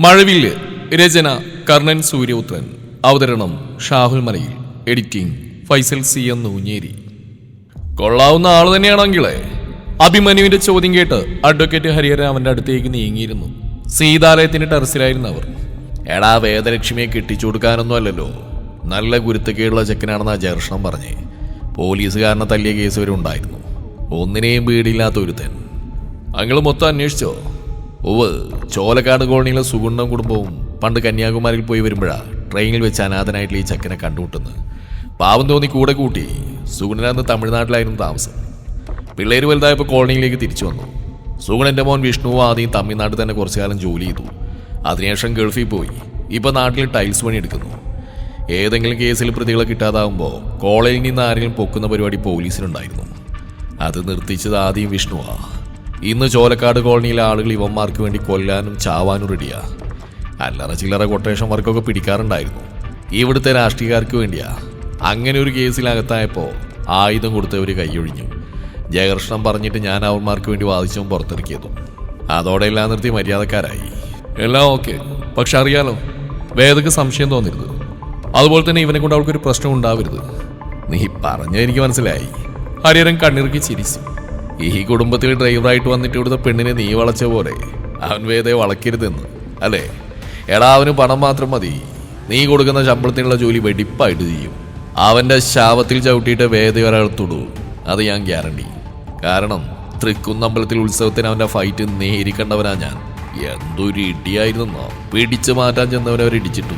മഴവില്ല് രചന കർണൻ സൂര്യപുത്രൻ അവതരണം Shahul Malayil. Editing Faisal C M Noonjeri. കൊള്ളാവുന്ന ആൾ തന്നെയാണെങ്കിലേ. അഭിമന്യുവിന്റെ ചോദ്യം കേട്ട് അഡ്വക്കേറ്റ് ഹരിഹരൻ അവന്റെ അടുത്തേക്ക് നീങ്ങിയിരുന്നു. സീതാലയത്തിന്റെ ടെറസിലായിരുന്നു അവർ. എടാ വേദലക്ഷ്മിയെ കെട്ടിച്ചു കൊടുക്കാനൊന്നും അല്ലല്ലോ. നല്ല ഗുരുത്തക്കേടുള്ള ചെക്കനാണെന്ന് ജർഷണം പറഞ്ഞേ. പോലീസുകാരനെ തല്ലിയ കേസ് വരെ ഉണ്ടായിരുന്നു. ഒന്നിനെയും വീടില്ലാത്ത ഒരുത്തൻ. അങ്ങൾ മൊത്തം അന്വേഷിച്ചോ? ഉവ് ചോലക്കാട് കോളനിയിലെ സുഗുണ്ണം കുടുംബവും പണ്ട് കന്യാകുമാരിയിൽ പോയി വരുമ്പോഴാ ട്രെയിനിൽ വെച്ച് അനാഥനായിട്ടുള്ള ഈ ചക്കനെ കണ്ടുമുട്ടുന്നത്. പാവം തോന്നി കൂടെ കൂട്ടി സുഗുണനന്ന് തമിഴ്നാട്ടിലായിരുന്നു താമസം. പിള്ളേർ വലുതായപ്പോൾ കോളനിയിലേക്ക് തിരിച്ചു വന്നു. സുഗുണന്റെ മോൻ വിഷ്ണു ആദ്യം തമിഴ്നാട്ടിൽ തന്നെ കുറച്ചു കാലം ജോലി ചെയ്തു. അതിനുശേഷം ഗൾഫിൽ പോയി. ഇപ്പോൾ നാട്ടിൽ ടൈൽസ് പണി എടുക്കുന്നു. ഏതെങ്കിലും കേസിൽ പ്രതികളെ കിട്ടാതാവുമ്പോൾ കോളേജിൽ നിന്ന് ആരെങ്കിലും പൊക്കുന്ന പരിപാടി പോലീസിനുണ്ടായിരുന്നു. അത് നിർത്തിച്ചത് ആദ്യം വിഷ്ണുവാ. ഇന്ന് ചോലക്കാട് കോളനിയിലെ ആളുകൾ ഇവന്മാർക്ക് വേണ്ടി കൊല്ലാനും ചാവാനും റെഡിയാ അല്ലറ ചില്ലറ കൊട്ടേഷൻ വർക്കൊക്കെ പിടിക്കാറുണ്ടായിരുന്നു. ഇവിടുത്തെ രാഷ്ട്രീയക്കാർക്ക് വേണ്ടിയാ. അങ്ങനെ ഒരു കേസിലകത്തായപ്പോൾ ആയുധം കൊടുത്തവർ കൈയൊഴിഞ്ഞു. ജയകൃഷ്ണൻ പറഞ്ഞിട്ട് ഞാൻ അവന്മാർക്ക് വേണ്ടി വാദിച്ചും പുറത്തിറക്കിയതും. അതോടെ എല്ലാം നിർത്തി മര്യാദക്കാരായി. എല്ലാം ഓക്കെ. പക്ഷെ അറിയാലോ വേദക്ക് സംശയം തോന്നരുത്. അതുപോലെ തന്നെ ഇവനെ കൊണ്ട് അവൾക്കൊരു പ്രശ്നം ഉണ്ടാവരുത്. നീ പറഞ്ഞ എനിക്ക് മനസ്സിലായി. ഹരിഹരൻ കണ്ണിറുക്കി ചിരിച്ചു. ഈ കുടുംബത്തിൽ ഡ്രൈവറായിട്ട് വന്നിട്ട് ഇവിടുത്തെ പെണ്ണിനെ നീ വളച്ച പോലെ. അവൻ വേദയെ വളക്കരുതെന്ന്. അല്ലേ? എടാ അവന് പണം മാത്രം മതി. നീ കൊടുക്കുന്ന ശമ്പളത്തിനുള്ള ജോലി വെടിപ്പായിട്ട് ചെയ്യും. അവന്റെ ശാപത്തിൽ ചവിട്ടിയിട്ട് വേദ ഒരാളത്തോടു അത് ഞാൻ ഗ്യാരണ്ടി. കാരണം തൃക്കുന്നമ്പലത്തിൽ ഉത്സവത്തിന് അവന്റെ ഫൈറ്റ് നേരിക്കണ്ടവനാ ഞാൻ. എന്തൊരു ഇടിയായിരുന്നോ പിടിച്ചു മാറ്റാൻ ചെന്നവനെ അവർ ഇടിച്ചിട്ടു.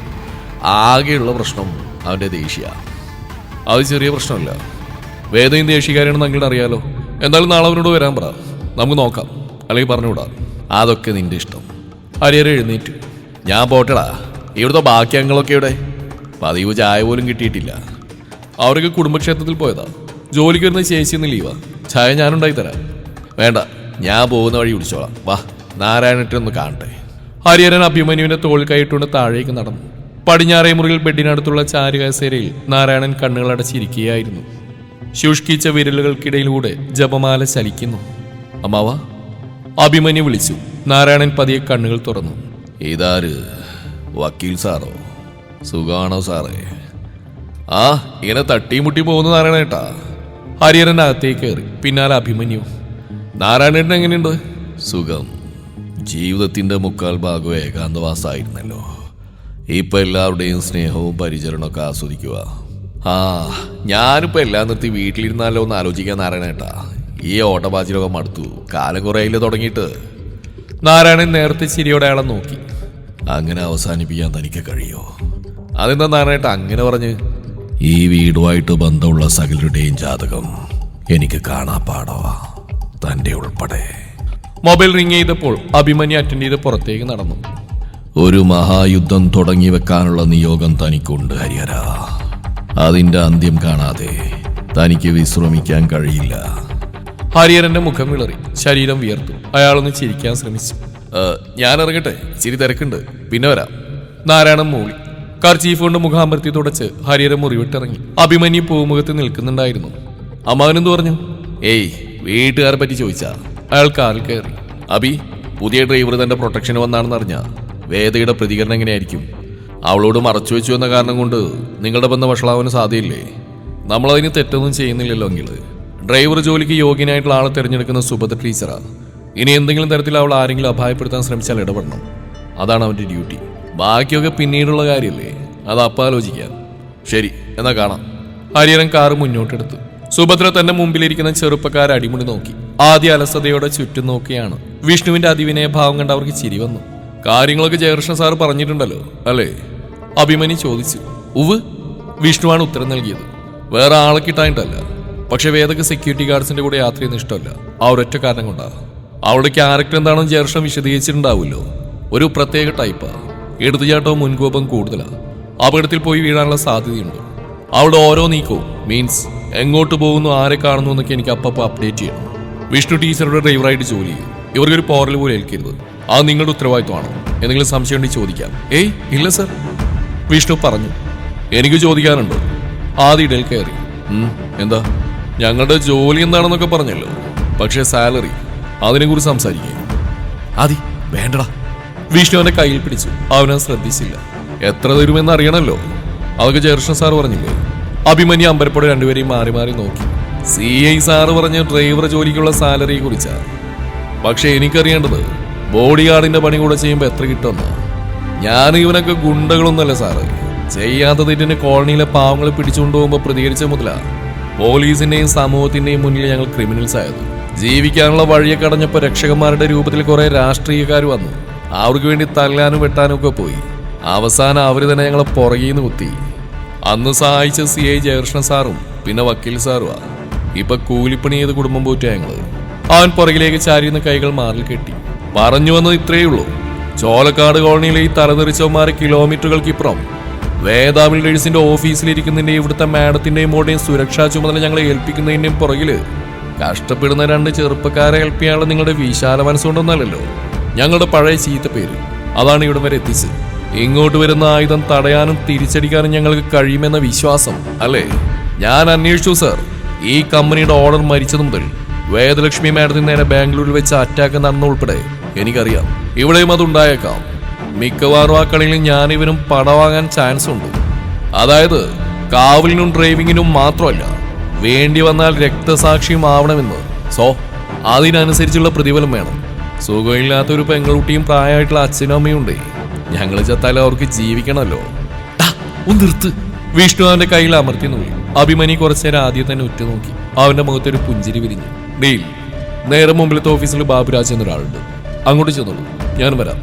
ആകെയുള്ള പ്രശ്നം അവന്റെ ദേഷ്യ. അത് ചെറിയ പ്രശ്നമല്ല. വേദയും ദേഷ്യക്കാരാണെന്ന് അങ്ങനെ അറിയാലോ. എന്തായാലും നാളെ അവരോട് വരാൻ പറ. നമുക്ക് നോക്കാം. അല്ലെങ്കിൽ പറഞ്ഞുകൂടാ. അതൊക്കെ നിന്റെ ഇഷ്ടം. ഹരിഹര എഴുന്നേറ്റു. ഞാൻ പോട്ടടാ. ഇവിടുത്തെ ബാക്കി അംഗങ്ങളൊക്കെ ഇവിടെ പതിവ് ചായ പോലും കിട്ടിയിട്ടില്ല. അവരൊക്കെ കുടുംബക്ഷേത്രത്തിൽ പോയതാ. ജോലിക്ക് വരുന്ന ചേച്ചിന്ന് ലീവാ. ചായ ഞാനുണ്ടായി തരാം. വേണ്ട ഞാൻ പോകുന്ന വഴി വിളിച്ചോളാം. വാ നാരായണട്ടൊന്ന് കാണട്ടെ. ഹരിഹരൻ അഭിമന്യുവിന്റെ തോൾ കൈയിട്ടുകൊണ്ട് താഴേക്ക് നടന്നു. പടിഞ്ഞാറേ മുറിയിൽ ബെഡിനടുത്തുള്ള ചാരുകസേരയിൽ നാരായണൻ കണ്ണുകൾ അടച്ചിരിക്കുകയായിരുന്നു ശുഷ്കിച്ച വിരലുകൾക്കിടയിലൂടെ ജപമാല ചലിക്കുന്നു. അമ്മാവ അഭിമന്യു വിളിച്ചു. നാരായണൻ പതിയെ കണ്ണുകൾ തുറന്നു. ഇതാര്? വക്കീൽ സാറോ? സുഖാണോ സാറേ? ആ ഇങ്ങനെ തട്ടിമുട്ടി പോകുന്ന നാരായണേട്ടാ. ഹരിഹരൻ അകത്തേക്ക് കയറി. പിന്നാലെ അഭിമന്യു. നാരായണേട്ടൻ എങ്ങനെയുണ്ട്? സുഖം. ജീവിതത്തിന്റെ മുക്കാൽ ഭാഗം ഏകാന്തവാസമായിരുന്നല്ലോ. ഇപ്പൊ എല്ലാവരുടെയും സ്നേഹവും പരിചരണമൊക്കെ ആസ്വദിക്കുക. ആ ഞാനിപ്പോ എല്ലാം നിർത്തി വീട്ടിലിരുന്നാലോ എന്ന് ആലോചിക്കാൻ നാരായണേട്ടാ ഈ ഓട്ടപാച്ചിലൊക്കെ മടുത്തു. കാലം കുറയിൽ തുടങ്ങിയിട്ട്. നാരായണൻ നേരത്തെ ചിരിയോടെ അയാളെ നോക്കി. അങ്ങനെ അവസാനിപ്പിക്കാൻ തനിക്ക് കഴിയോ? അതെന്താ നാരായണേട്ട അങ്ങനെ പറഞ്ഞ്? ഈ വീടുമായിട്ട് ബന്ധമുള്ള സകലരുടെയും ജാതകം എനിക്ക് കാണാപ്പാടോ തന്റെ ഉൾപ്പെടെ. മൊബൈൽ റിങ് ചെയ്തപ്പോൾ അഭിമന്യു അറ്റൻഡ് ചെയ്ത് പുറത്തേക്ക് നടന്നു. ഒരു മഹായുദ്ധം തുടങ്ങി വെക്കാനുള്ള നിയോഗം തനിക്കുണ്ട് ഹരിഹര. അതിന്റെ അന്ത്യം കാണാതെ തനിക്ക് വിശ്രമിക്കാൻ കഴിയില്ല. ഹരിഹരന്റെ മുഖം വിളറി. ശരീരം വിയർത്തു. അയാളൊന്ന് ചിരിക്കാൻ ശ്രമിച്ചു. ഞാൻ ഇറങ്ങട്ടെ. ചിരി തിരക്കുണ്ട്. പിന്നെ വരാം. നാരായണൻ മൂളി. കർച്ചീഫ് കൊണ്ട് മുഖാമർത്തി തുടച്ച് ഹരിഹരൻ മുറിവിട്ടിറങ്ങി. അഭിമന്യു പൂമുഖത്ത് നിൽക്കുന്നുണ്ടായിരുന്നു. അമ്മാവനെന്ത് പറഞ്ഞു? ഏയ് വീട്ടുകാരെ പറ്റി ചോദിച്ചാ. അയാൾ കാറിൽ കയറി. അബി പുതിയ ഡ്രൈവർ തന്റെ പ്രൊട്ടക്ഷന് വന്നാണെന്ന് അറിഞ്ഞ വേദയുടെ പ്രതികരണം എങ്ങനെയായിരിക്കും? അവളോട് മറച്ചു വെച്ചു എന്ന കാരണം കൊണ്ട് നിങ്ങളുടെ ബന്ധം വഷളാവാൻ സാധ്യയില്ലേ? നമ്മളതിന് തെറ്റൊന്നും ചെയ്യുന്നില്ലല്ലോ എങ്കിൽ ഡ്രൈവർ ജോലിക്ക് യോഗ്യനായിട്ടുള്ള ആളെ തിരഞ്ഞെടുക്കുന്ന സുഭദ്ര ടീച്ചറാണ് ഇനി എന്തെങ്കിലും തരത്തിൽ അവൾ ആരെങ്കിലും അഭായപ്പെടുത്താൻ ശ്രമിച്ചാൽ ഇടപെടണം. അതാണ് അവന്റെ ഡ്യൂട്ടി. ബാക്കിയൊക്കെ പിന്നീടുള്ള കാര്യമല്ലേ അത് അപ്പം ആലോചിക്കാം ശരി എന്നാ കാണാം. ഹരിഹരൻ കാറ് മുന്നോട്ടെടുത്തു. സുഭദ്ര തന്റെ മുമ്പിലിരിക്കുന്ന ചെറുപ്പക്കാർ അടിമുടി നോക്കി. ആദ്യ അലസതയോടെ ചുറ്റും നോക്കിയാണ്. വിഷ്ണുവിന്റെ അതിവിനയ ഭാവം കണ്ട് അവർക്ക് ചിരി വന്നു. കാര്യങ്ങളൊക്കെ ജയകൃഷ്ണ സാർ പറഞ്ഞിട്ടുണ്ടല്ലോ അല്ലേ? അഭിമന്യു ചോദിച്ചു ഉവ് വിഷ്ണുവാണ് ഉത്തരം നൽകിയത്. വേറെ ആളെ കിട്ടായിട്ടല്ല പക്ഷെ വേദക്ക് സെക്യൂരിറ്റി ഗാർഡ്സിന്റെ കൂടെ യാത്ര ചെയ്യുന്ന ഇഷ്ടമല്ല. ആ ഒരൊറ്റ കാരണം കൊണ്ടാ. അവളുടെ ക്യാരക്ടർ എന്താണെന്ന് ജേർഷം വിശദീകരിച്ചിട്ടുണ്ടാവുമല്ലോ. ഒരു പ്രത്യേക ടൈപ്പാ എടുത്തുചാട്ടവും മുൻകോപം കൂടുതലാ. അപകടത്തിൽ പോയി വീഴാനുള്ള സാധ്യതയുണ്ട്. അവളുടെ ഓരോ നീക്കവും മീൻസ് എങ്ങോട്ട് പോകുന്നു ആരെ കാണുന്നു എന്നൊക്കെ എനിക്ക് അപ്പപ്പോൾ അപ്ഡേറ്റ് ചെയ്യണം വിഷ്ണു ടീച്ചറുടെ ഡ്രൈവറായിട്ട് ജോലി ചെയ്യും. ഇവർക്കൊരു പോറൽ പോലെ ഏൽക്കരുത്. അത് നിങ്ങളുടെ ഉത്തരവാദിത്വമാണ്. എന്തെങ്കിലും സംശയം ഉണ്ടെങ്കിൽ ചോദിക്കാം. ഏയ് ഇല്ല സർ വിഷ്ണു പറഞ്ഞു. എനിക്ക് ചോദിക്കാനുണ്ട്. ആദ്യ ഇടയിൽ കയറി. "ഉം, എന്താ? ഞങ്ങളുടെ ജോലി എന്താണെന്നൊക്കെ പറഞ്ഞല്ലോ. പക്ഷേ സാലറി അതിനെക്കുറിച്ച് സംസാരിക്കുക ആദി വേണ്ടടാ. വിഷ്ണു അവന്റെ കയ്യിൽ പിടിച്ചു. അവനെ ശ്രദ്ധിച്ചില്ല. എത്ര തരുമെന്ന് അറിയണല്ലോ. അതൊക്കെ ജയകൃഷ്ണൻ സാർ പറഞ്ഞില്ലേ? അഭിമന്യു അമ്പരപ്പുഴ രണ്ടുപേരെയും മാറി മാറി നോക്കി. സി ഐ സാറ് പറഞ്ഞ ഡ്രൈവർ ജോലിക്കുള്ള സാലറിയെ കുറിച്ചാണ് പക്ഷെ എനിക്കറിയേണ്ടത് ബോഡി ഗാർഡിന്റെ പണി കൂടെ ചെയ്യുമ്പോൾ എത്ര കിട്ടുമെന്ന്. ഞാൻ ഇവനൊക്കെ ഗുണ്ടകളൊന്നുമല്ല സാറ്. ചെയ്യാത്ത തെറ്റിന് കോളനിയിലെ പാവങ്ങളെ പിടിച്ചുകൊണ്ട് പോകുമ്പോൾ പ്രതികരിച്ച മുതല. പോലീസിന്റെയും സമൂഹത്തിന്റെയും മുന്നിൽ ഞങ്ങൾ ക്രിമിനൽസ് ആയത് ജീവിക്കാനുള്ള വഴിയെ കടഞ്ഞപ്പോൾ രക്ഷകന്മാരുടെ രൂപത്തിൽ കുറെ രാഷ്ട്രീയക്കാർ വന്നു. അവർക്ക് വേണ്ടി തല്ലാനും വെട്ടാനും ഒക്കെ പോയി. അവസാനം അവർ തന്നെ ഞങ്ങളെ പുറകീന്ന് കുത്തി. അന്ന് സഹായിച്ച സി ഐ ജയകൃഷ്ണൻ സാറും പിന്നെ വക്കീൽ സാറുമാ ഇപ്പൊ കൂലിപ്പണി ചെയ്ത് കുടുംബം പോറ്റ ഞങ്ങൾ. അവൻ പുറകിലേക്ക് ചാരിയുന്ന കൈകൾ മാറിൽ കെട്ടി. പറഞ്ഞു വന്നത് ഇത്രയേ ഉള്ളൂ. ചോലക്കാട് കോളനിയിലെ ഈ തലതെറിച്ചവന്മാരെ കിലോമീറ്ററുകൾക്കിപ്പുറം വേദ ബിൽഡേഴ്സിന്റെ ഓഫീസിലിരിക്കുന്നതിന്റെയും ഇവിടുത്തെ മാഡത്തിന്റെയും മോടെയും സുരക്ഷാ ചുമതല ഞങ്ങളെ ഏൽപ്പിക്കുന്നതിന്റെയും പുറകിൽ കഷ്ടപ്പെടുന്ന രണ്ട് ചെറുപ്പക്കാരെ ചെയ്യാനുള്ള നിങ്ങളുടെ വിശാല മനസ്സുകൊണ്ടൊന്നല്ലല്ലോ. ഞങ്ങളുടെ പഴയ ചീത്ത പേര്. അതാണ് ഇവിടം വരെ എത്തിച്ചത്. ഇങ്ങോട്ട് വരുന്ന ആയുധം തടയാനും തിരിച്ചടിക്കാനും ഞങ്ങൾക്ക് കഴിയുമെന്ന വിശ്വാസം അല്ലേ? ഞാൻ അന്വേഷിച്ചു സർ ഈ കമ്പനിയുടെ ഓർഡർ മരിച്ചത് മുതൽ വേദലക്ഷ്മി മാഡത്തിന് നേരെ ബാംഗ്ലൂരിൽ വെച്ച് അറ്റാക്ക് നടന്ന ഉൾപ്പെടെ എനിക്കറിയാം. ഇവിടെയും അതുണ്ടായേക്കാം. മിക്കവാറും ആ കളിയിൽ ഞാൻ ഇവനും പടവാങ്ങാൻ ചാൻസ് ഉണ്ട്. അതായത് കാവലിനും ഡ്രൈവിങ്ങിനും മാത്രമല്ല വേണ്ടി വന്നാൽ രക്തസാക്ഷിയും ആവണമെന്ന്. സോ അതിനനുസരിച്ചുള്ള പ്രതിഫലം വേണം. സുഖമില്ലാത്ത ഒരു പെങ്ങളുട്ടിയും പ്രായമായിട്ടുള്ള അച്ഛനും അമ്മയും ഉണ്ടേ. ഞങ്ങൾ ചത്താൽ അവർക്ക് ജീവിക്കണമല്ലോ. നിർത്ത്. വിഷ്ണു അവന്റെ കയ്യിൽ അമർത്തി നോക്കി അഭിമനി കുറച്ചു നേരം ആദ്യം തന്നെ ഉറ്റുനോക്കി. അവന്റെ മുഖത്തൊരു പുഞ്ചിരി വിരിഞ്ഞു. ഡീൽ. നേരെ മുമ്പിലത്തെ ഓഫീസിൽ ബാബുരാജ് എന്നൊരാളുണ്ട്. അങ്ങോട്ട് ചെന്നോളൂ. ഞാൻ വരാം.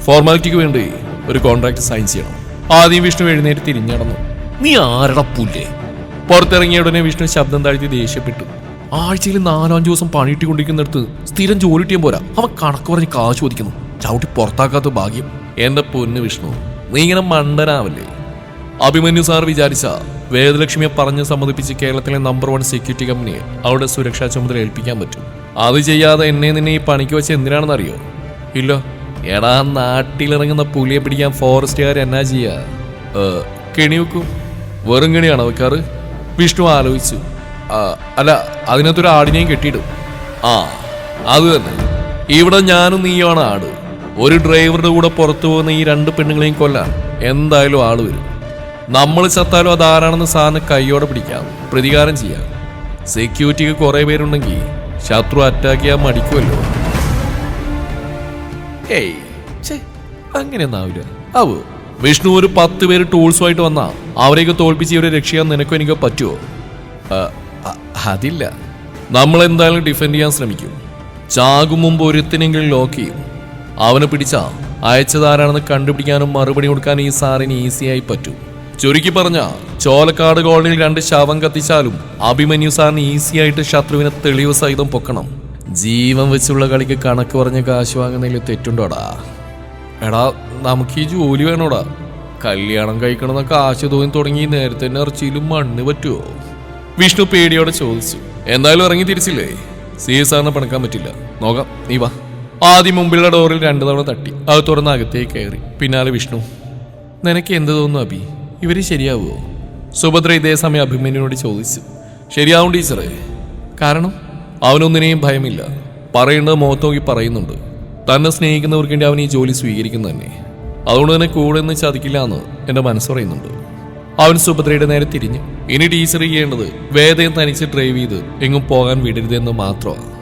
ഫോർമാലിറ്റിക്ക് വേണ്ടി ഒരു കോൺട്രാക്ട് സൈൻ ചെയ്യണം. ആദ്യം വിഷ്ണു എഴുന്നേറ്റ് തിരിഞ്ഞടന്നു നീ ആരട പുല്ലേ? പുറത്തിറങ്ങിയ ഉടനെ വിഷ്ണു ശബ്ദം താഴ്ത്തി ദേഷ്യപ്പെട്ടു. ആഴ്ചയിൽ നാലഞ്ചു ദിവസം പണിയിട്ടിക്കൊണ്ടിരിക്കുന്നിടത്ത് സ്ഥിരം ജോലി ചെയ്യാൻ പോരാ. അവൻ കണക്ക് പറഞ്ഞ് കാശ് ചോദിക്കുന്നു. ചവിട്ടി പുറത്താക്കാത്ത ഭാഗ്യം. എന്റെ പൊന്ന് വിഷ്ണു നീ ഇങ്ങനെ മണ്ടനാവല്ലേ? അഭിമന്യു സാർ വിചാരിച്ച വേദലക്ഷ്മിയെ പറഞ്ഞ് സമ്മതിപ്പിച്ച് കേരളത്തിലെ നമ്പർ വൺ സെക്യൂരിറ്റി കമ്പനിയെ അവരുടെ സുരക്ഷാ ചുമതല ഏൽപ്പിക്കാൻ പറ്റും. അത് ചെയ്യാതെ എന്നെ നിന്നെ ഈ പണിക്ക് വെച്ച് എന്തിനാണെന്ന് അറിയോ ഇല്ല. എടാ നാട്ടിലിറങ്ങുന്ന പുലിയെ പിടിക്കാൻ ഫോറസ്റ്റുകാർ എന്നാ ചെയ്യാ? കെണി വെക്കും. വെറും കെണിയാണോ വെക്കാറ്? വിഷ്ണു ആലോചിച്ചു. അല്ല അതിനകത്തൊരു ആടിനെയും കെട്ടിയിടും. ആ അത് തന്നെ. ഇവിടെ ഞാനും നീയുമാണ് ആട്. ഒരു ഡ്രൈവറുടെ കൂടെ പുറത്തു പോകുന്ന ഈ രണ്ട് പെണ്ണുങ്ങളെയും കൊല്ലാൻ എന്തായാലും ആൾ വരും. നമ്മൾ ചത്താലും അതാരാണെന്ന് സാറിന് കൈയോടെ പിടിക്കാം. പ്രതികാരം ചെയ്യാം. സെക്യൂരിറ്റിക്ക് കുറേ പേരുണ്ടെങ്കിൽ ശത്രു അറ്റാക്ക് ചെയ്യാൻ മടിക്കുമല്ലോ ഏയ് അങ്ങനെയൊന്നും ആവില്ല. ആവോ? വിഷ്ണു ഒരു പത്ത് പേര് ടൂൾസുമായിട്ട് വന്നാ അവരെയൊക്കെ തോൽപ്പിച്ച് ഇവരെ രക്ഷിക്കാൻ നിനക്കോ എനിക്കോ പറ്റുമോ അതില്ല. നമ്മൾ എന്തായാലും ഡിഫെൻഡ് ചെയ്യാൻ ശ്രമിക്കും. ചാകും മുമ്പ് ഒരുത്തിനെങ്കിലും ലോക്ക് ചെയ്യും. അവനെ പിടിച്ചാ അയച്ചതാരാണെന്ന് കണ്ടുപിടിക്കാനും മറുപടി കൊടുക്കാനും ഈ സാറിന് ഈസിയായി പറ്റും. ചുരുക്കി പറഞ്ഞ ചോലക്കാട് കോളനിയിൽ രണ്ട് ശവം കത്തിച്ചാലും അഭിമന്യു സാറിന് ഈസിയായിട്ട് ശത്രുവിനെ തെളിവ് സഹിതം പൊക്കണം. ജീവൻ വെച്ചുള്ള കളിക്ക് കണക്ക് പറഞ്ഞ കാശ് വാങ്ങുന്നതിൽ തെറ്റുണ്ടോടാ? എടാ നമുക്ക് ഈ ജോലി വേണോടാ. കല്യാണം കഴിക്കണമെന്നൊക്കെ ആശ തോന്നി തുടങ്ങി നേരത്തെ തന്നെ ഇറച്ചിയിലും മണ്ണ് പറ്റുമോ വിഷ്ണു പേടിയോടെ ചോദിച്ചു. എന്തായാലും ഇറങ്ങി തിരിച്ചില്ലേ? സി സാറിനെ പണക്കാൻ പറ്റില്ല. നോക്കാം. നീ വാ. ആദ്യം മുമ്പിലുള്ള ഡോറിൽ രണ്ടു തവണ തട്ടി. അത് തുറന്ന് അകത്തേക്ക് കയറി. പിന്നാലെ വിഷ്ണു. നിനക്ക് എന്ത് തോന്നുന്നു അബി ഇവർ ശരിയാവുമോ സുഭദ്ര ഇതേ സമയം അഭിമന്യനോട് ചോദിച്ചു ശരിയാവും ടീച്ചറേ. കാരണം? അവനൊന്നിനെയും ഭയമില്ല. പറയേണ്ടത് മുഖത്ത് നോക്കി പറയുന്നുണ്ട്. തന്നെ സ്നേഹിക്കുന്നവർക്ക് വേണ്ടി അവൻ ഈ ജോലി സ്വീകരിക്കുന്നു തന്നെ. അതുകൊണ്ട് തന്നെ കൂടെ നിന്ന് ചതിക്കില്ല എന്ന് എന്റെ മനസ്സ് പറയുന്നുണ്ട്. അവൻ സുഭദ്രയുടെ നേരെ തിരിഞ്ഞു. ഇനി ടീച്ചർ ചെയ്യേണ്ടത് വേദയും തനിച്ച് ഡ്രൈവ് ചെയ്ത് എങ്ങും പോകാൻ വിടരുതെന്ന് മാത്രമാണ്.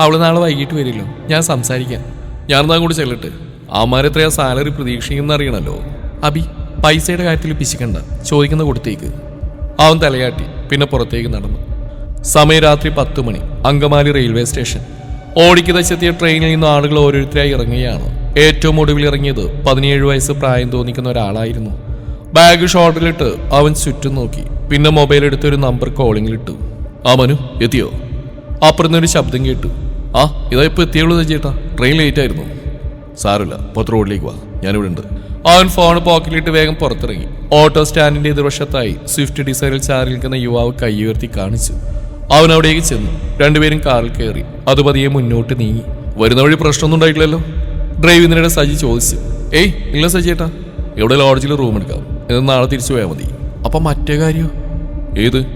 അവൾ നാളെ വൈകിട്ട് വരില്ലോ. ഞാൻ സംസാരിക്കാം. ഞാനെന്നാ കൂടി ചെല്ലട്ടെ? അവന്മാരെത്രയാ സാലറി പ്രതീക്ഷിക്കുന്ന അറിയണല്ലോ. അബി പൈസയുടെ കാര്യത്തിൽ പിശിക്കണ്ട. ചോദിക്കുന്ന കൊടുത്തേക്ക്. അവൻ തലയാട്ടി. പിന്നെ പുറത്തേക്ക് നടന്നു. സമയം രാത്രി പത്ത് മണി. Angamaly railway station. ഓടിക്ക് ദശത്തിയ ട്രെയിനിൽ നിന്ന് ആളുകൾ ഓരോരുത്തരായി ഇറങ്ങുകയാണ്. ഏറ്റവും ഒടുവിൽ ഇറങ്ങിയത് പതിനേഴ് വയസ്സ് പ്രായം തോന്നിക്കുന്ന ഒരാളായിരുന്നു. ബാഗ് ഷോർട്ടിലിട്ട് അവൻ ചുറ്റും നോക്കി. പിന്നെ മൊബൈൽ എടുത്ത് ഒരു നമ്പർ കോളിങ്ങിലിട്ടു. ആ മനു എത്തിയോ അപ്പുറന്നൊരു ശബ്ദം കേട്ടു. ആ ഇതാ ഇപ്പൊ എത്തിയുള്ളൂ ചേട്ടാ ട്രെയിൻ ലേറ്റ് ആയിരുന്നു സാറില്ല പത്ത് റോഡിലേക്ക് വാ. ഞാനിവിടെ ഉണ്ട് അവൻ ഫോൺ പോക്കറ്റിലിട്ട് വേഗം പുറത്തിറങ്ങി. ഓട്ടോ സ്റ്റാൻഡിന്റെ എതിർവശത്തായി സ്വിഫ്റ്റ് ഡിസൈനിൽ ചാരി നിൽക്കുന്ന യുവാവ് കൈയുയർത്തി കാണിച്ചു. അവൻ അവിടേക്ക് ചെന്നു. രണ്ടുപേരും കാറിൽ കയറി. അത് പതിയെ മുന്നോട്ട് നീങ്ങി. വരുന്ന വഴി പ്രശ്നമൊന്നും ഉണ്ടായിട്ടില്ലല്ലോ? ഡ്രൈവിങ്ങിനിടെ സജി ചോദിച്ചു. ഏയ് ഇല്ല സജി ചേട്ടാ ഇവിടെ ലോഡ്ജിൽ റൂം എടുക്കാം. എന്നിട്ട് നാളെ തിരിച്ചു പോയാൽ മതി. അപ്പൊ മറ്റേ കാര്യോ? ഏത്?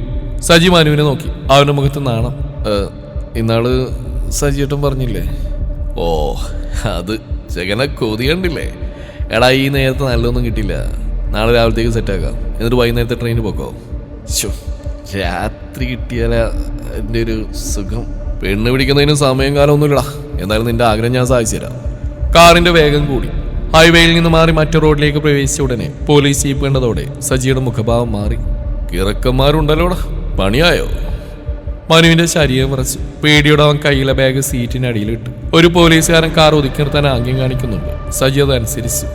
സജി മനുവിനെ നോക്കി. അവന്റെ മുഖത്ത് നാണം. "ഏ, ഇന്നാൾ സജിയേട്ടൻ പറഞ്ഞില്ലേ? ഓ അത് ചെകനെ കൊതി കണ്ടില്ലേ? എടാ ഈ നേരത്തെ നല്ലതൊന്നും കിട്ടില്ല നാളെ രാവിലത്തേക്ക് സെറ്റാക്കാം എന്നിട്ട് വൈകുന്നേരത്തെ ട്രെയിനിൽ പോക്കോ? ശോ രാത്രി കിട്ടിയാല എന്റെ ഒരു സുഖം. പെണ്ണ് പിടിക്കുന്നതിന് സമയം കാലമൊന്നുമില്ലടാ എന്നാലും നിന്റെ ആഗ്രഹം ഞാൻ സാധിച്ചു തരാം. കാറിന്റെ വേഗം കൂടി. ഹൈവേയിൽ നിന്ന് മാറി മറ്റു റോഡിലേക്ക് പ്രവേശിച്ച ഉടനെ പോലീസ് ജീപ്പ് കണ്ടതോടെ സജിയുടെ മുഖഭാവം മാറി. കിറക്കന്മാരുണ്ടല്ലോടാ. പണിയായോ? മനുവിന്റെ ശരീരം വിറച്ചു. പേടിയോടെ അവൻ കയ്യിലെ ബാഗ് സീറ്റിനടിയിലിട്ടു ഒരു പോലീസുകാരൻ കാർ ഒതുക്കി നിർത്താൻ ആംഗ്യം കാണിക്കുന്നുണ്ട്. സജി അതനുസരിച്ചു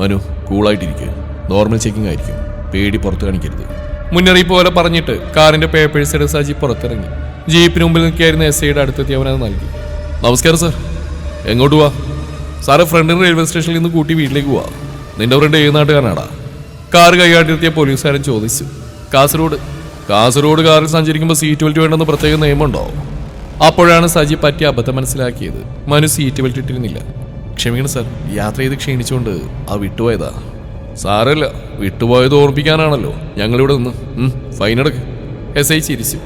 മനു കൂളായിട്ടിരിക്കുക നോർമൽ ചെക്കിംഗ് ആയിരിക്കും. പേടി പുറത്തു കാണിക്കരുത്. മുന്നറിയിപ്പ് പോലെ പറഞ്ഞിട്ട് കാറിന്റെ പേപ്പേഴ്സ് എടുത്ത് സജി പുറത്തിറങ്ങി. ജീപ്പിന് മുമ്പിൽ നിൽക്കായിരുന്ന എസ് ഐയുടെ അടുത്തെത്തി അവനത് നൽകി. നമസ്കാരം സാർ എങ്ങോട്ട് പോവാ? സാറ് ഫ്രണ്ടിന് റെയിൽവേ സ്റ്റേഷനിൽ നിന്ന് കൂട്ടി വീട്ടിലേക്ക് പോവാ. നിന്റെ ഫ്രണ്ട് ഏത് നാട്ടുകാരനാടാ? കാർ കൈകാട്ടിലെത്തിയ പോലീസുകാരൻ ചോദിച്ചു. കാസർഗോഡ്. കാസർഗോഡ് കാറിൽ സഞ്ചരിക്കുമ്പോൾ സീറ്റ് ബെൽറ്റ് വേണ്ടെന്ന് പ്രത്യേക നിയമമുണ്ടോ? അപ്പോഴാണ് സജി പറ്റിയ അബദ്ധം മനസ്സിലാക്കിയത്. മനു സീറ്റ് ബെൽറ്റ് ഇട്ടിരുന്നില്ല. ക്ഷമിക്കണം സാർ യാത്ര ചെയ്ത് ക്ഷീണിച്ചുകൊണ്ട് ആ വിട്ടുപോയതാ. സാരല്ല വിട്ടുപോയത് ഓർമ്മിപ്പിക്കാനാണല്ലോ. ഞങ്ങളിവിടെ നിന്ന്. ഫൈൻ അടക്ക് എസ് ഐ ചിരിച്ചു.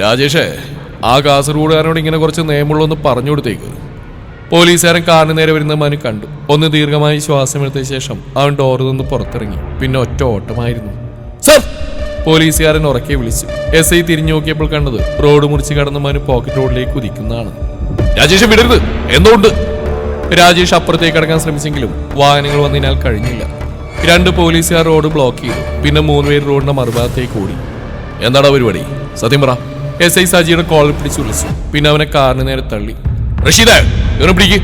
രാജേഷേ ആ കാസർഗോഡുകാരനോട് ഇങ്ങനെ കുറച്ച് നിയമമുള്ളൊന്ന് പറഞ്ഞു കൊടുത്തേക്ക്. പോലീസുകാരൻ കാറിന് നേരെ വരുന്ന മനു കണ്ടു. ഒന്ന് ദീർഘമായി ശ്വാസമെടുത്ത ശേഷം അവൻ ഡോറിൽ നിന്ന് പുറത്തിറങ്ങി. പിന്നെ ഒറ്റ ഓട്ടമായിരുന്നു. സർ പോലീസുകാരൻ ഉറക്കെ വിളിച്ചു. എസ് ഐ തിരിഞ്ഞു നോക്കിയപ്പോൾ കണ്ടത് റോഡ് മുറിച്ച് കടന്ന് മനു പോക്കറ്റ് റോഡിലേക്ക് കുതിക്കുന്നതാണ്. രാജേഷ് വിടരുത്. എന്തുകൊണ്ട്? രാജേഷ് അപ്പുറത്തേക്ക് കടക്കാൻ ശ്രമിച്ചെങ്കിലും വാഹനങ്ങൾ വന്നതിനാൽ കഴിഞ്ഞില്ല. രണ്ട് പോലീസുകാർ റോഡ് ബ്ലോക്ക് ചെയ്തു. പിന്നെ മൂന്ന് പേര് റോഡിന്റെ മറുഭാഗത്തേക്ക് ഓടി. എന്താടാ പരിപാടി? സത്യം പറ. എസ് ഐ സജിയുടെ കോളിൽ പിടിച്ച് വിളിച്ചു. പിന്നെ അവനെ കാറിന് നേരെ തള്ളി. റഷീദ് പിടിക്ക്.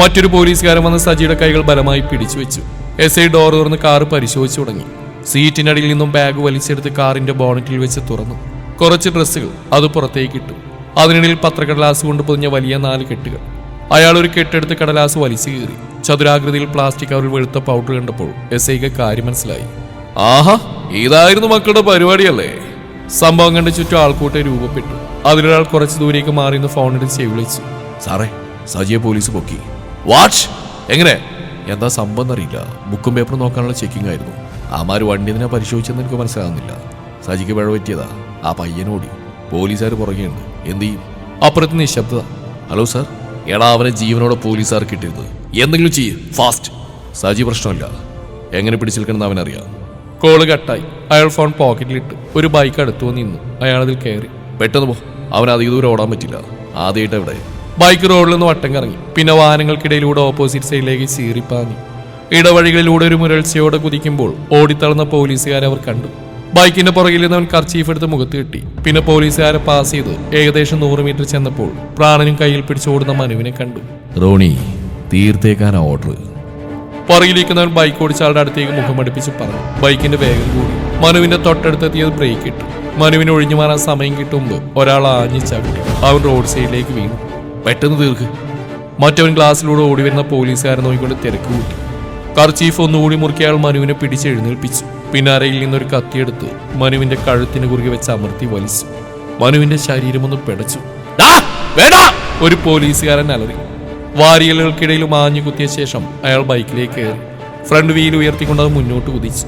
മറ്റൊരു പോലീസുകാരൻ വന്ന് സജിയുടെ കൈകൾ ബലമായി പിടിച്ചു വെച്ചു എസ് ഐ ഡോർ തുറന്ന് കാർ പരിശോധിച്ചു തുടങ്ങി. സീറ്റിനടിയിൽ നിന്നും ബാഗ് വലിച്ചെടുത്ത് കാറിന്റെ ബോണറ്റിൽ വെച്ച് തുറന്നു. കുറച്ച് ഡ്രസ്സുകൾ അത് പുറത്തേക്ക് ഇട്ടു. അതിനിടയിൽ പത്രക്കടലാസ് കൊണ്ട് പൊതിഞ്ഞ വലിയ നാല് കെട്ടുകൾ. അയാൾ ഒരു കെട്ടെടുത്ത് കടലാസ് വലിച്ചു കീറി. ചതുരാകൃതിയിൽ പ്ലാസ്റ്റിക് കവറിൽ വെളുത്ത പൗഡർ കണ്ടപ്പോൾ എസ് ഐക്ക് കാര്യം മനസ്സിലായി. ആഹാ ഇതായിരുന്നു മക്കളുടെ പരിപാടിയല്ലേ? സംഭവം കണ്ട് ചുറ്റും ആൾക്കൂട്ടം രൂപപ്പെട്ടു. അതിലൊരാൾ കുറച്ച് ദൂരേക്ക് മാറി നിന്ന് ഫോണെടുത്ത് ചെവി വിളിച്ചു. സാറേ സജിയെ പോലീസ് പൊക്കി. വാച്ച് എങ്ങനെ? എന്താ സംഭവം എന്നറിയില്ല. ബുക്കും പേപ്പറും നോക്കാനുള്ള ചെക്കിംഗ് ആയിരുന്നു. ആമാര് വണ്ടി എന്തിനാ പരിശോധിച്ചെന്ന് എനിക്ക് മനസ്സിലാകുന്നില്ല. സജിക്ക് പിഴ പറ്റിയതാ. ആ പയ്യനോടി പോലീസുകാർ പുറകെയുണ്ട് എന്ത് ചെയ്യും? അപ്പുറത്ത് നിശബ്ദത. Hello sir. എടാ അവനെ ജീവനോടെ പോലീസുകാർ കിട്ടിയിരുന്നത് എന്തെങ്കിലും ചെയ്യ്. ഫാസ്റ്റ്. സജി പ്രശ്നമില്ല. എങ്ങനെ പിടിച്ചെടുക്കണമെന്ന് അവനറിയാം. കോൾ കട്ടായി. അയാൾ ഫോൺ പോക്കറ്റിലിട്ട് ഒരു ബൈക്ക് അടുത്തു വന്ന് നിന്നു. അയാൾ അതിൽ കയറി പെട്ടെന്ന് പോ. അവൻ അധിക ദൂരം ഓടാൻ പറ്റില്ല. ആദ്യമായിട്ട് എവിടെ ബൈക്ക് റോഡിൽ നിന്ന് വട്ടം കറങ്ങി. പിന്നെ വാഹനങ്ങൾക്കിടയിലൂടെ ഓപ്പോസിറ്റ് സൈഡിലേക്ക് ചീറിപ്പാഞ്ഞു. ഇടവഴികളിലൂടെ ഒരു മുരൾച്ചയോടെ കുതിക്കുമ്പോൾ ഓടിത്തളർന്ന പോലീസുകാരെ അവർ കണ്ടു. ബൈക്കിന്റെ പുറകിൽ നിന്ന് അവൻ കർച്ചീഫ് എടുത്ത് മുഖത്ത് കിട്ടി. പിന്നെ പോലീസുകാരെ പാസ് ചെയ്ത് ഏകദേശം നൂറ് മീറ്റർ ചെന്നപ്പോൾ പ്രാണനും കയ്യിൽ പിടിച്ചോടുന്ന മനുവിനെ കണ്ടു. റോണി തീർത്തേക്കാൻ ഓർഡർ പുറകിലിരിക്കുന്നവൻ ബൈക്ക് ഓടിച്ച ആളുടെ അടുത്തേക്ക് മുഖം അടുപ്പിച്ച് പറഞ്ഞു. ബൈക്കിന്റെ വേഗം കൂടി. മനുവിന്റെ തൊട്ടടുത്തെത്തിയത് ബ്രേക്ക് ഇട്ടു. മനുവിന് ഒഴിഞ്ഞു മാറാൻ സമയം കിട്ടുമ്പോൾ ഒരാൾ ആഞ്ഞു ചവിട്ടി. അവൻ റോഡ് സൈഡിലേക്ക് വീണു. പെട്ടെന്ന് തീർക്ക്. മറ്റവൻ ഗ്ലാസ്സിലൂടെ ഓടി വരുന്ന പോലീസുകാരൻ നോക്കിക്കൊണ്ട് തിരക്ക് കൂട്ടി. കർച്ചീഫ് ഒന്നുകൂടി മുറുക്കി അയാൾ മനുവിനെ പിടിച്ചെഴുന്നേൽപ്പിച്ചു. പിന്നാരയിൽ നിന്നൊരു കത്തിയെടുത്ത് മനുവിന്റെ കഴുത്തിന് കുറുകെ വെച്ച് അമർത്തി വലിച്ചു. മനുവിന്റെ ശരീരം ഒന്ന് പിടച്ചു. "ഡാ, ഒരു പോലീസുകാരൻ അലറി. വാരിയലുകൾക്കിടയിൽ മാഞ്ഞു കുത്തിയ ശേഷം അയാൾ ബൈക്കിലേക്ക് കയറി. ഫ്രണ്ട് വീൽ ഉയർത്തിക്കൊണ്ട് അത് മുന്നോട്ട് കുതിച്ചു.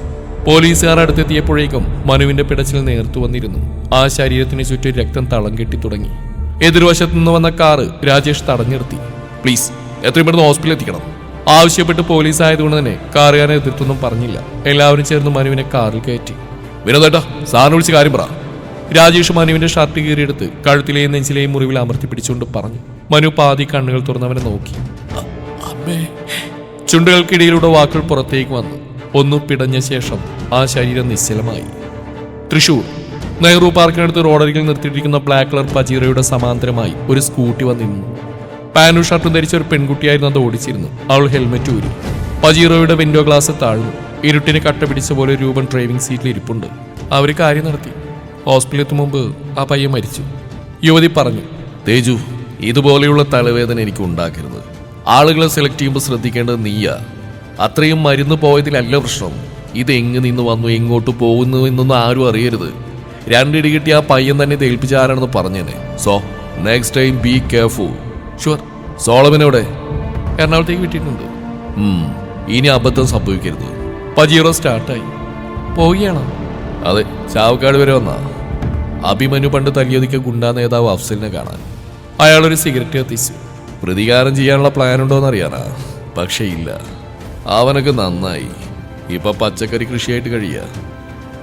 പോലീസുകാർ അടുത്തെത്തിയപ്പോഴേക്കും മനുവിന്റെ പിടച്ചിൽ നേർത്തു വന്നിരുന്നു. ആ ശരീരത്തിന് ചുറ്റും രക്തം തളം കെട്ടി തുടങ്ങി. എതിർവശത്തു നിന്ന് വന്ന കാറ് രാജേഷ് തടഞ്ഞു നിർത്തി പ്ലീസ് എത്രയും പെട്ടെന്ന് ഹോസ്പിറ്റലിൽ എത്തിക്കണം. ആവശ്യപ്പെട്ട് പോലീസ് ആയതുകൊണ്ട് തന്നെ കാറുകാരനെ എതിർത്തൊന്നും പറഞ്ഞില്ല. എല്ലാവരും ചേർന്ന് മനുവിനെ കാറിൽ കയറ്റി. വിനോദേട്ടാ സാറിനെ വിളിച്ച് കാര്യം പറ. രാജേഷ് മനുവിന്റെ ഷർട്ട് കീറിയെടുത്ത് കഴുത്തിലെയും നെഞ്ചിലെയും മുറിവിൽ അമർത്തി പിടിച്ചുകൊണ്ട് പറഞ്ഞു. മനു പാതി കണ്ണുകൾ തുറന്നവനെ നോക്കി. "അ- അമ്മേ. ചുണ്ടുകൾക്കിടയിലൂടെ വാക്കുകൾ പുറത്തേക്ക് വന്നു. ഒന്നു പിടഞ്ഞ ശേഷം ആ ശരീരം നിശ്ചലമായി. തൃശൂർ. നെഹ്റു പാർക്കിനടുത്ത് റോഡരികിൽ നിർത്തിയിട്ടിരിക്കുന്ന ബ്ലാക്ക് കളർ പജീറയുടെ സമാന്തരമായി ഒരു സ്കൂട്ടി വന്നിരുന്നു. പാനും ഷർട്ടും ധരിച്ച ഒരു പെൺകുട്ടിയായിരുന്നു അത് ഓടിച്ചിരുന്നു അവൾ ഹെൽമെറ്റ് ഊരി. പജീറോയുടെ വിൻഡോ ഗ്ലാസ് താഴ്ന്നു. ഇരുട്ടിന് കട്ട പിടിച്ച പോലെ രൂപൻ ഡ്രൈവിംഗ് സീറ്റിൽ ഇരിപ്പുണ്ട്. അവർ കാര്യം നടത്തി. ഹോസ്പിറ്റലിൽ എത്തും മുമ്പ് ആ പയ്യൻ മരിച്ചു. യുവതി പറഞ്ഞു തേജു ഇതുപോലെയുള്ള തലവേദന എനിക്ക് ഉണ്ടാക്കരുത്. ആളുകളെ സെലക്ട് ചെയ്യുമ്പോൾ ശ്രദ്ധിക്കേണ്ടത് നീയാ. അത്രയും മരുന്ന് പോയതിലല്ല പ്രശ്നം. ഇത് എങ്ങ് നിന്ന് വന്നു എങ്ങോട്ട് പോകുന്നു എന്നൊന്നും ആരും അറിയരുത്. രണ്ടിടി കിട്ടി ആ പയ്യൻ തന്നെ തേൽപ്പിച്ചാരാണെന്ന് പറഞ്ഞേനെ. So next time be careful sure. സോളമനോടെ എറണാകുളത്തേക്ക് വിട്ടിട്ടുണ്ട്. ഇനി അബദ്ധം സംഭവിക്കരുത്. പജീറോ സ്റ്റാർട്ടായി. പോവുകയാണോ? അതെ ചാവക്കാട് വരെ വന്നാ. അഭിമന്യു പണ്ട് തല്ലിയൊതുക്കിയ ഗുണ്ടാ നേതാവ് അഫ്സലിനെ കാണാൻ. അയാളൊരു സിഗരറ്റ് കത്തിച്ചു. പ്രതികാരം ചെയ്യാനുള്ള പ്ലാൻ ഉണ്ടോന്ന് അറിയാനാ പക്ഷേ ഇല്ല. അവനൊക്കെ നന്നായി. ഇപ്പൊ പച്ചക്കറി കൃഷിയായിട്ട് കഴിയുക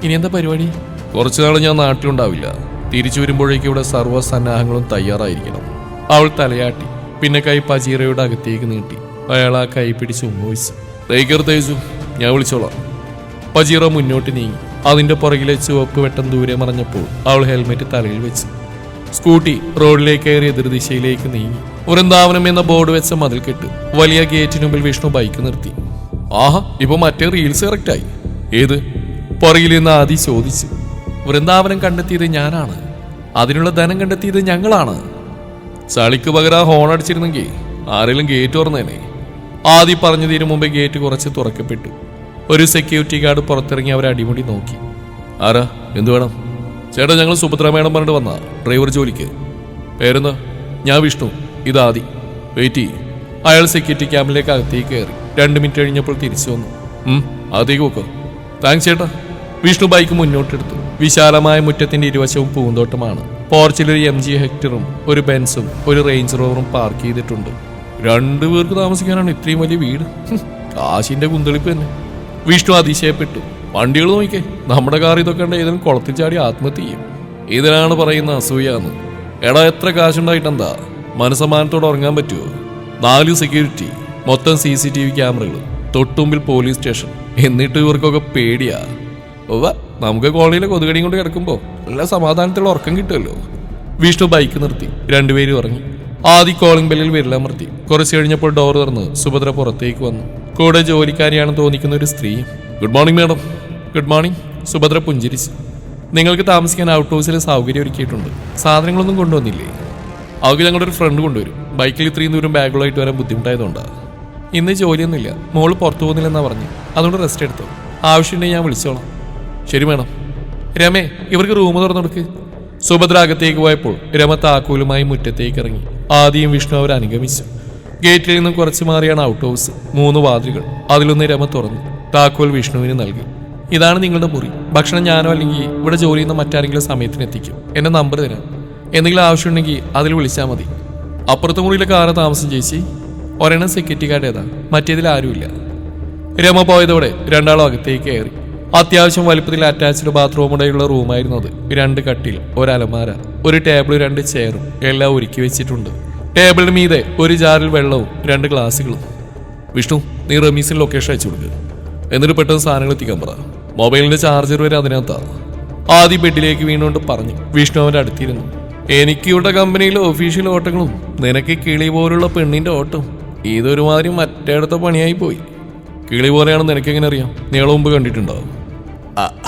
ഇനി എന്താ പരിപാടി? കുറച്ചു നാൾ ഞാൻ നാട്ടിലുണ്ടാവില്ല. തിരിച്ചു വരുമ്പോഴേക്കും ഇവിടെ സർവസന്നാഹങ്ങളും തയ്യാറായിരിക്കണം. അവൾ തലയാട്ടി. പിന്നെ കൈ പജീറയുടെ അകത്തേക്ക് നീട്ടി. അയാൾ ആ കൈ പിടിച്ച് ഉമ്മോയിച്ചു തേക്കർ തേജു ഞാൻ വിളിച്ചോളാം. പജീറ മുന്നോട്ട് നീങ്ങി. അതിന്റെ പുറകിലെ ചുവപ്പ് വെട്ടം ദൂരെ മറഞ്ഞപ്പോൾ അവൾ ഹെൽമെറ്റ് തലയിൽ വെച്ചു. സ്കൂട്ടി റോഡിലേക്ക് കയറി എതിർദിശയിലേക്ക് നീങ്ങി. വൃന്ദാവനം എന്ന ബോർഡ് വെച്ച മതിൽ കെട്ട് വലിയ ഗേറ്റിന് മുമ്പിൽ വിഷ്ണു ബൈക്ക് നിർത്തി. ആഹാ ഇപ്പൊ മറ്റേ റീൽസ് കറക്റ്റായി ഏത്? പുറകിൽ നിന്ന് ആദി ചോദിച്ചു. വൃന്ദാവനം കണ്ടെത്തിയത് ഞാനാണ്. അതിനുള്ള ധനം കണ്ടെത്തിയത് ഞങ്ങളാണ്. ചളിക്ക് പകരം ഹോൺ അടിച്ചിരുന്നെങ്കിൽ ആരെങ്കിലും ഗേറ്റ് തുറന്നേനെ. ആദി പറഞ്ഞതിനു മുമ്പേ ഗേറ്റ് കുറച്ച് തുറക്കപ്പെട്ടു. ഒരു സെക്യൂരിറ്റി ഗാർഡ് പുറത്തിറങ്ങി അവരെ അടിമുടി നോക്കി. ആരാ? എന്തു വേണം? ചേട്ടാ ഞങ്ങൾ സുഭദ്ര മേഡം പറഞ്ഞിട്ട് വന്ന. ഡ്രൈവർ ജോലിക്ക്. പേരെന്ന് ഞാൻ വിഷ്ണു. ഇത് ആദി. വെയിറ്റ് ചെയ്യും. അയാൾ സെക്യൂരിറ്റി ക്യാമ്പിലേക്ക് അകത്തേക്ക് കയറി. രണ്ട് മിനിറ്റ് കഴിഞ്ഞപ്പോൾ തിരിച്ചു വന്നു. അതേക്ക് പോക്കോ. താങ്ക്സ് ചേട്ടാ. വിഷ്ണു ബൈക്ക് മുന്നോട്ടെടുത്തു. വിശാലമായ മുറ്റത്തിന്റെ ഇരുവശവും പൂന്തോട്ടമാണ്. പോർച്ചിൽ ഒരു എം ജി ഹെക്ടറും ഒരു ബെൻസും ഒരു റേഞ്ച് റോവറും പാർക്ക് ചെയ്തിട്ടുണ്ട്. രണ്ടു പേർക്ക് താമസിക്കാനാണ് ഇത്രയും വലിയ വീട്. കാശിന്റെ കുന്തളിപ്പ് തന്നെ. വിഷ്ണു അതിശയപ്പെട്ടു. വണ്ടികൾ നോക്കിക്കേ നമ്മുടെ കാർ ഇതൊക്കെ ഉണ്ട് ഏതെങ്കിലും കുളത്തിൽ ചാടി ആത്മഹത്യ ചെയ്യും. ഇതിനാണ് പറയുന്ന അസൂയാന്ന്. എടാ എത്ര കാശുണ്ടായിട്ടെന്താ? മനസമാനത്തോടെ ഉറങ്ങാൻ പറ്റുമോ നാല് സെക്യൂരിറ്റി മൊത്തം സി സി ടി വി ക്യാമറകൾ തൊട്ടുമ്പിൽ പോലീസ് സ്റ്റേഷൻ. എന്നിട്ട് ഇവർക്കൊക്കെ പേടിയാ. നമുക്ക് കോളനിയിലെ കൊതുകടിയും കൊണ്ട് കിടക്കുമ്പോ നല്ല സമാധാനത്തിലുള്ള ഉറക്കം കിട്ടുമല്ലോ. വിഷ്ണു ബൈക്ക് നിർത്തി രണ്ടുപേരും ഇറങ്ങി ആദ്യ കോളിംഗ് ബെല്ലിൽ വിരലമർത്തി കുറച്ച് കഴിഞ്ഞപ്പോൾ ഡോർ തുറന്ന് സുഭദ്ര പുറത്തേക്ക് വന്നു. കൂടെ ജോലിക്കാരിയാണെന്ന് തോന്നിക്കുന്ന ഒരു സ്ത്രീ good morning madam good morning Subhadra പുഞ്ചിരിച്ചു. നിങ്ങൾക്ക് താമസിക്കാൻ ഔട്ട് ഹൗസിൽ സൗകര്യം ഒരുക്കിയിട്ടുണ്ട്. സാധനങ്ങളൊന്നും കൊണ്ടുവന്നില്ലേ? അവർക്ക് ഞങ്ങളുടെ ഒരു ഫ്രണ്ട് കൊണ്ടുവരും. ബൈക്കിൽ ഇത്രയും ദൂരം ബാഗുകളായിട്ട് വരാൻ ബുദ്ധിമുട്ടായതുകൊണ്ടാണ് ഇന്ന് ജോലിയൊന്നുമില്ല. മോൾ പുറത്തു പോകുന്നില്ലെന്നാ പറഞ്ഞു. അതുകൊണ്ട് റെസ്റ്റ് എടുത്തു. ആവശ്യമുണ്ടെങ്കിൽ ഞാൻ വിളിച്ചോളാം. ശരി മേഡം. രമേ ഇവർക്ക് റൂം തുറന്നു കൊടുക്ക് സുഭദ്ര അകത്തേക്ക് പോയപ്പോൾ രമ താക്കോലുമായി മുറ്റത്തേക്ക് ഇറങ്ങി ആദ്യം വിഷ്ണു അവർ അനുഗമിച്ചു. ഗേറ്റിൽ നിന്നും കുറച്ച് മാറിയാണ് ഔട്ട് ഹൗസ് മൂന്ന് വാതിലുകൾ. അതിലൊന്ന് രമ തുറന്നു. താക്കോൽ വിഷ്ണുവിന് നൽകി. ഇതാണ് നിങ്ങളുടെ മുറി. ഭക്ഷണം ഞാനോ അല്ലെങ്കിൽ ഇവിടെ ജോലി ചെയ്യുന്ന മറ്റാരെങ്കിലും സമയത്തിന് എത്തിക്കും എന്റെ നമ്പർ തരാം. എന്തെങ്കിലും ആവശ്യമുണ്ടെങ്കിൽ അതിൽ വിളിച്ചാൽ മതി. അപ്പുറത്തെ മുറിയിലെ കാറ് താമസം ചേച്ചി. ഒരെണ്ണം സെക്യൂരിറ്റി ഗാർഡ് ഏതാ? മറ്റേതിൽ ആരുമില്ല. രമ പോയതോടെ രണ്ടാളും അകത്തേക്ക് കയറി. അത്യാവശ്യം വലിപ്പത്തിൽ അറ്റാച്ച്ഡ് ബാത്റൂമുടെയുള്ള റൂമായിരുന്നു അത്. രണ്ട് കട്ടിൽ ഒരലമാര ഒരു ടേബിൾ രണ്ട് ചെയറും എല്ലാം ഒരുക്കി വെച്ചിട്ടുണ്ട്. ടേബിളിന് മീതെ ഒരു ജാറിൽ വെള്ളവും രണ്ട് ഗ്ലാസ്സുകളും വിഷ്ണു നീ റമീസിൽ ലൊക്കേഷൻ അയച്ചു കൊടുക്കുക എന്നിട്ട് പെട്ടെന്ന് സാധനങ്ങൾ എത്തിക്കാൻ പറ. മൊബൈലിന്റെ ചാർജർ വരെ അതിനകത്താണ് ആദ്യം ബെഡിലേക്ക് വീണുകൊണ്ട് പറഞ്ഞു വിഷ്ണു അവന്റെ അടുത്തിരുന്നു. എനിക്ക് ഇവിടെ കമ്പനിയിലെ ഒഫീഷ്യൽ ഓട്ടങ്ങളും നിനക്ക് കിളി പോലുള്ള പെണ്ണിന്റെ ഓട്ടം ഇതൊരുമാതിരി മറ്റേടത്തെ പണിയായി പോയി. കിളി പോലെയാണെന്ന് നിനക്കെങ്ങനെ അറിയാം? നീളം മുമ്പ് കണ്ടിട്ടുണ്ടോ അ-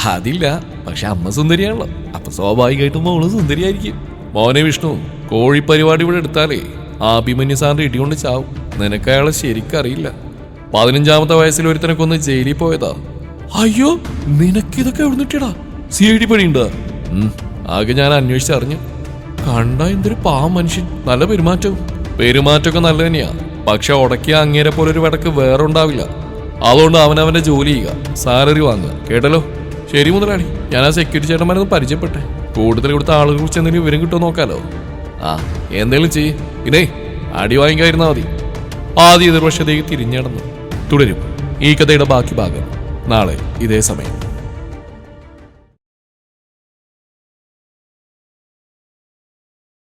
അതില്ല. പക്ഷെ അമ്മ സുന്ദരിയാണല്ലോ. അപ്പൊ സ്വാഭാവികമായിട്ടും മോൾ സുന്ദരിയായിരിക്കും. മോനെ വിഷ്ണു കോഴി പരിപാടി ഇവിടെ എടുത്താലേ അഭിമന്യു സാറിന്റെ ഇടികൊണ്ട് ചാവും. നിനക്ക് അയാളെ ശരിക്കറിയില്ല പതിനഞ്ചാമത്തെ വയസ്സിൽ ഒരുത്തനെ കൊന്ന് ജയിലിൽ പോയതാ. അയ്യോ നിനക്കിതൊക്കെ എവിടുന്നിട്ടാ സി ഐ ഡി പണിയുണ്ടാ. ആകെ ഞാൻ അന്വേഷിച്ചറിഞ്ഞു കണ്ട എന്തൊരു പാ മനുഷ്യൻ. നല്ല പെരുമാറ്റവും. പെരുമാറ്റമൊക്കെ നല്ല തന്നെയാ. പക്ഷെ ഉടക്കിയ അങ്ങേരെ പോലെ ഒരു വടക്ക് വേറെ ഉണ്ടാവില്ല. അതുകൊണ്ട് അവനവന്റെ ജോലി ചെയ്യുക. സാലറി വാങ്ങുക. കേട്ടല്ലോ? ശരി മുതലാളി. ഞാൻ ആ സെക്യൂരിറ്റി ചേട്ടന്മാരൊന്ന് പരിചയപ്പെട്ടെ. കൂടുതൽ ഇവിടുത്തെ ആളുകളെ കുറിച്ച് എന്തെങ്കിലും വിവരം കിട്ടുമോ നോക്കാലോ. ആ എന്തെങ്കിലും ചെയ്യ്. ഇനെ അടി വാങ്ങിക്കായിരുന്ന മതി. ആദ്യ എതിർവശത്തേക്ക് തിരിഞ്ഞടന്നു. തുടരും. ഈ കഥയുടെ ബാക്കി ഭാഗം നാളെ ഇതേ സമയം.